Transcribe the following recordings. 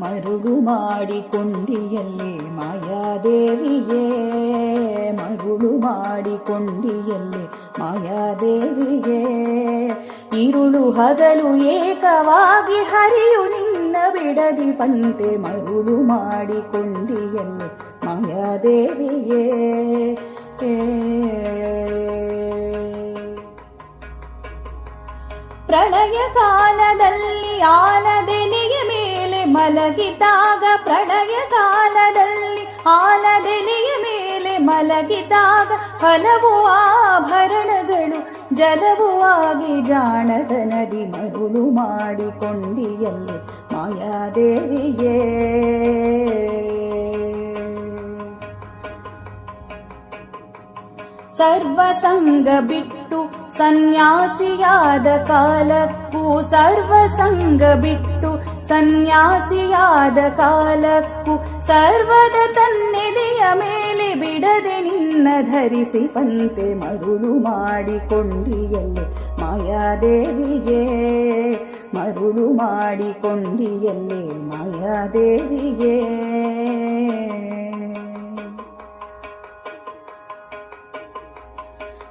ಮರುಗುಮಾಡಿ ಕೊಂಡಿಯಲ್ಲೇ ಮಾಯಾದೇವಿಯೇ ಮರುಳು ಮಾಡಿಕೊಂಡಿಯಲ್ಲೇ ಮಾಯಾದೇವಿಯೇ ಇರುಳು ಹಗಲು ಏಕವಾಗಿ ಹರಿಯು ನಿನ್ನ ಬಿಡದಿ ಪಂತೆ ಮರುಳು ಮಾಡಿಕೊಂಡಿಯಲ್ಲೇ ಮಾಯಾದೇವಿಯೇ ಪ್ರಳಯ ಕಾಲದಲ್ಲಿ ಆಲದೆಲೆ ಮಲಗಿದಾಗ ಪ್ರಳಯ ಕಾಲದಲ್ಲಿ ಆಲದೆಲೆಯ ಮೇಲೆ ಮಲಗಿದಾಗ ಹಲವು ಆಭರಣಗಳು ಜಲವು ಆಗಿ ಜಾಣದ ನದಿ ಮರುಳು ಮಾಡಿಕೊಂಡಿಯಲ್ಲಿ ಮಾಯಾದೇವಿಯೇ. ಸರ್ವಸಂಗ ಬಿಟ್ಟು ಸನ್ಯಾಸಿಯಾದ ಕಾಲಕ್ಕೂ ಸರ್ವಸಂಗ ಬಿಟ್ಟು, ಸನ್ಯಾಸಿಯಾದ ಕಾಲಕ್ಕೂ ಸರ್ವದ ತನ್ನೆದೆಯ ಮೇಲೆ ಬಿಡದೆ ನಿನ್ನ ಧರಿಸಿ ಪಂತೆ ಮರುಳು ಮಾಡಿಕೊಂಡಿಯಲ್ಲೇ. ಮಾಯಾದೇವಿಗೆ ಮರುಳು ಮಾಡಿಕೊಂಡಿಯಲ್ಲೇ. ಮಾಯಾದೇವಿಗೆ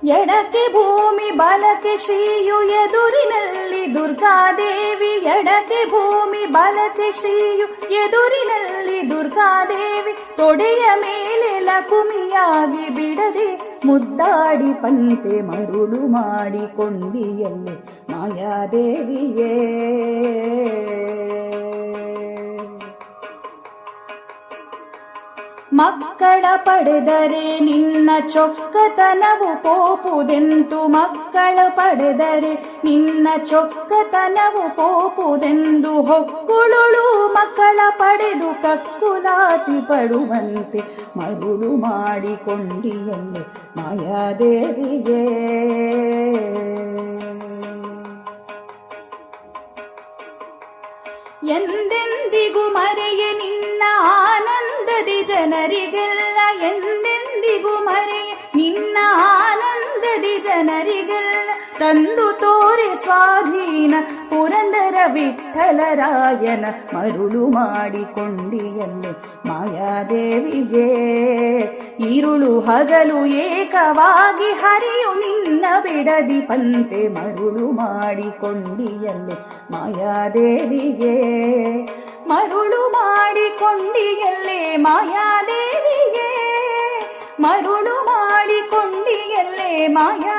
ಎಡಕ್ಕೆ ಭೂಮಿ ಬಲಕ್ಕೆ ಶ್ರೀಯು ಎದುರಿನಲ್ಲಿ ದುರ್ಗಾದೇವಿ ಎಡಕೆ ಭೂಮಿ ಬಾಲಕೆ ಶ್ರೀಯು ಎದುರಿನಲ್ಲಿ ದುರ್ಗಾದೇವಿ, ತೊಡೆಯ ಮೇಲೆ ಲಕುಮಿಯಾಗಿ ಬಿಡದೆ ಮುದ್ದಾಡಿ ಪಂತೆ ಮರುಳು ಮಾಡಿಕೊಂಡಿಯಲ್ಲಿ ಮಾಯಾದೇವಿಯೇ. ಮಕ್ಕಳ ಪಡೆದರೆ ನಿನ್ನ ಚೊಕ್ಕತನವು ಪೋಪುದೆಂತು ಮಕ್ಕಳ ಪಡೆದರೆ ನಿನ್ನ ಚೊಕ್ಕತನವು ಪೋಪುದೆಂದು ಹೊಕ್ಕುಳುಳು ಮಕ್ಕಳ ಪಡೆದು ಕಕ್ಕುಲಾತಿ ಪಡುವಂತೆ. ಮರುಳು ಮಾಡಿಕೊಂಡಿಯಲ್ಲಿ ಮಾಯಾದೇವಿಗೆ ಎಂದೆಂದಿಗೂ ಮರೆಯ ಜನರಿಗೆಲ್ಲ ಎಂದೆಂದಿಗೂ ಮರೆಯ ನಿನ್ನ ಆನಂದದಿ ಜನರಿಗೆಲ್ಲ ತಂದು ತೋರೆ ಸ್ವಾಧೀನ. ಪುರಂದರ ವಿಠಲರಾಯನ ಮರುಳು ಮಾಡಿಕೊಂಡಿಯಲ್ಲೇ ಮಾಯಾದೇವಿಗೆ. ಇರುಳು ಹಗಲು ಏಕವಾಗಿ ಹರಿಯು ನಿನ್ನ ಬಿಡದಿ ಪಂತೆ ಮರುಳು ಮಾಡಿಕೊಂಡಿಯಲ್ಲೇ ಮಾಯಾದೇವಿಗೆ. ಮರುಳು ಮಾಡಿಕೊಂಡಿಯಲ್ಲೇ ಮಾಯಾದೇವಿಗೆ ಮರುಳು ಮಾಡಿಕೊಂಡಿಯಲ್ಲೇ ಮಾಯಾ